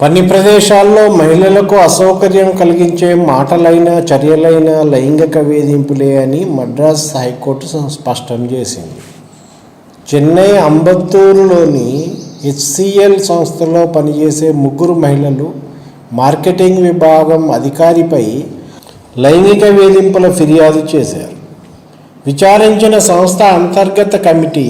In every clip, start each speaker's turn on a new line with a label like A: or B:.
A: కొన్ని ప్రదేశాల్లో మహిళలకు అసౌకర్యం కలిగించే మాటలైన చర్యలైన లైంగిక వేధింపులే అని మద్రాస్ హైకోర్టు స్పష్టం చేసింది. చెన్నై అంబత్తూరులోని హెచ్సిఎల్ సంస్థలో పనిచేసే ముగ్గురు మహిళలు మార్కెటింగ్ విభాగం అధికారిపై లైంగిక వేధింపుల ఫిర్యాదు చేశారు. విచారించిన సంస్థ అంతర్గత కమిటీ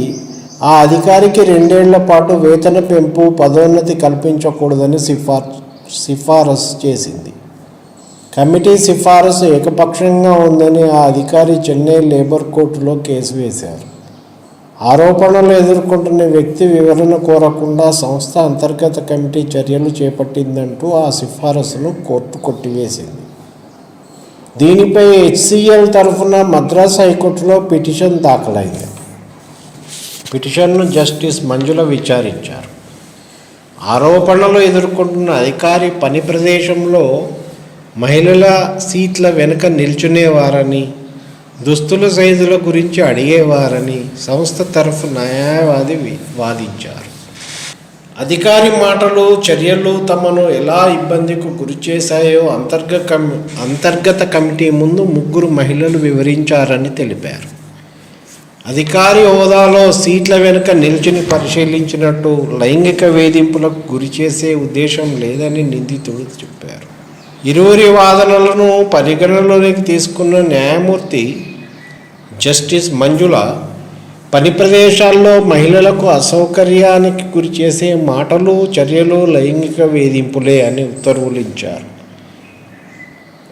A: ఆ అధికారికి రెండేళ్ళ పాటు వేతన పెంపు పదోన్నతి కల్పించకూడదని సిఫార్ సిఫారసు చేసింది. కమిటీ సిఫారసు ఏకపక్షంగా ఉందని ఆ అధికారి చెన్నై లేబర్ కోర్టులో కేసు వేశారు. ఆరోపణలు ఎదుర్కొంటున్న వ్యక్తి వివరణ కోరకుండా సంస్థ అంతర్గత కమిటీ చర్యలు చేపట్టిందంటూ ఆ సిఫారసును కోర్టు కొట్టివేసింది. దీనిపై హెచ్సిఎల్ తరఫున మద్రాస్ హైకోర్టులో పిటిషన్ దాఖలైంది. పిటిషన్ను జస్టిస్ మంజుల విచారించారు. ఆరోపణలు ఎదుర్కొంటున్న అధికారి పని ప్రదేశంలో మహిళల సీట్ల వెనుక నిల్చునేవారని దుస్తుల సైజుల గురించి అడిగేవారని సంస్థ తరఫు న్యాయవాది వాదించారు. అధికారి మాటలు చర్యలు తమను ఎలా ఇబ్బందికి గురిచేశాయో అంతర్గత కమి అంతర్గత కమిటీ ముందు ముగ్గురు మహిళలు వివరించారని తెలిపారు. అధికారి హోదాలో సీట్ల వెనుక నిల్చుని పరిశీలించినట్టు లైంగిక వేధింపులకు గురి చేసే ఉద్దేశం లేదని నిందితుడు చెప్పారు. ఇరువురి వాదనలను పరిగణనలోకి తీసుకున్న న్యాయమూర్తి జస్టిస్ మంజుల పని ప్రదేశాల్లో మహిళలకు అసౌకర్యానికి గురి చేసే మాటలు చర్యలు లైంగిక వేధింపులే అని ఉత్తర్వులించారు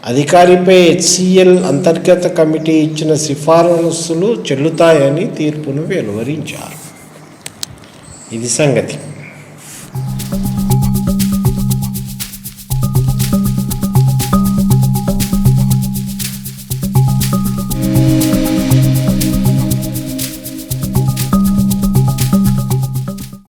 A: అధికారిపై హెచ్సిఎల్ అంతర్గత కమిటీ ఇచ్చిన సిఫారసులు చెల్లుతాయని తీర్పును వెలువరించారు. ఇది సంగతి.